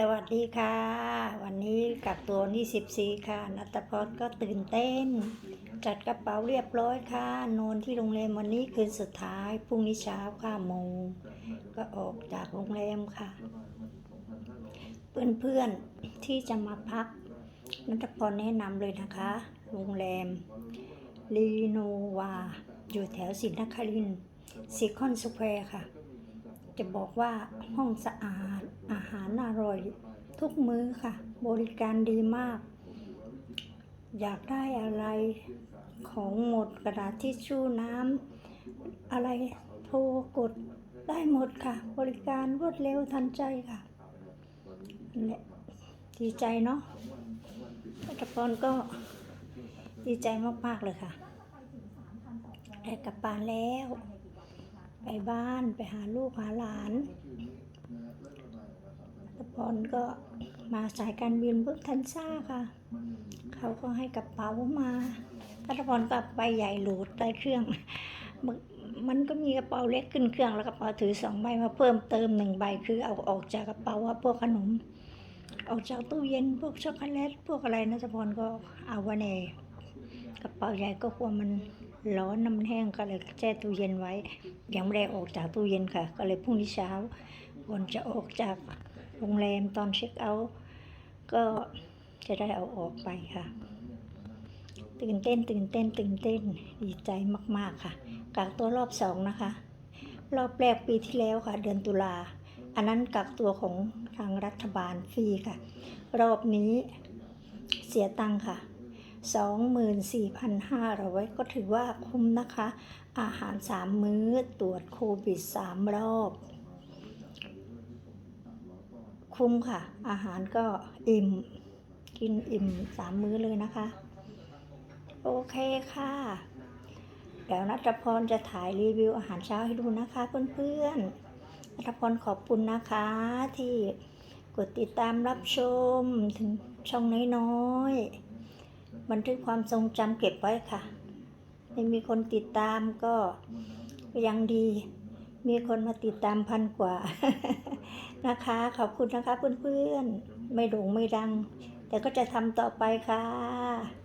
สวัสดีค่ะ วันนี้กักตัวนี่สิบสี่ค่ะ นัตพรก็ตื่นเต้น จัดกระเป๋าเรียบร้อยค่ะ นอนที่โรงแรมวันนี้คืนสุดท้ายพรุ่งนี้เช้าค่ะโมง ก็ออกจากโรงแรมค่ะ เพื่อนๆที่จะมาพัก นัตพรแนะนำเลยนะคะ โรงแรมลีโนวา อยู่แถวสินครินซิคอนสแควร์ค่ะ จะบอกว่าห้องสะอาดอาหารอร่อย ทุกมื้อค่ะ บริการดีมาก อยากได้อะไรของหมดกระดาษทิชชู่น้ำอะไรโทรกดได้หมดค่ะ บริการรวดเร็วทันใจค่ะและดีใจเนาะรัตพรก็ดีใจมาก ๆ เลยค่ะได้กลับบ้านแล้ว ไปบ้านไปหาลูกหาหลานตะพรก็มาสายการบินพุทธันซ่าค่ะ เขาก็ให้กระเป๋ามาตะพรก็ไปใหญ่โหลดใต้เครื่องมันมันก็มีกระเป๋าเล็กขึ้นเครื่องแล้วกระเป๋าถือสองใบมาเพิ่มเติมหนึ่งใบคือเอาออกจากกระเป๋าว่าพวกขนม ออกจากตู้เย็นพวกช็อกโกแลตพวกอะไรนะตะพรก็เอาไว้ในกระเป๋าใหญ่ก็กลัวมัน ร้อนน้ำแห้งก็เลยแช่ตู้เย็นไว้ ยังไม่ได้ออกจากตู้เย็นค่ะ ก็เลยพรุ่งนี้เช้าก่อนจะออกจากโรงแรมตอนเช็คเอาท์ก็จะได้เอาออกไปค่ะ ตื่นเต้นตื่นเต้นตื่นเต้นดีใจมาก ๆค่ะกักตัวรอบสองนะคะ รอบแรกปีที่แล้วค่ะ เดือนตุลาอันนั้นกักตัวของทางรัฐบาลฟรีค่ะ รอบนี้เสียตังค่ะ 24,500 ก็ถือว่าคุ้มนะคะ อาหารสามมื้อตรวจโควิดสามรอบ คุ้มค่ะ อาหารก็อิ่ม กินอิ่มสามมื้อเลยนะคะ โอเคค่ะ เดี๋ยวนัทพรจะถ่ายรีวิวอาหารเช้าให้ดูนะคะเพื่อนๆนัทพรขอบคุณนะคะที่กดติดตามรับชมถึงช่องน้อยๆ บันทึกความทรงจำเก็บไว้ค่ะยังมีคนติดตามก็ยังดี มีคนมาติดตามพันกว่านะคะ ขอบคุณนะคะเพื่อนๆ ไม่โด่งไม่ดัง แต่ก็จะทำต่อไปค่ะ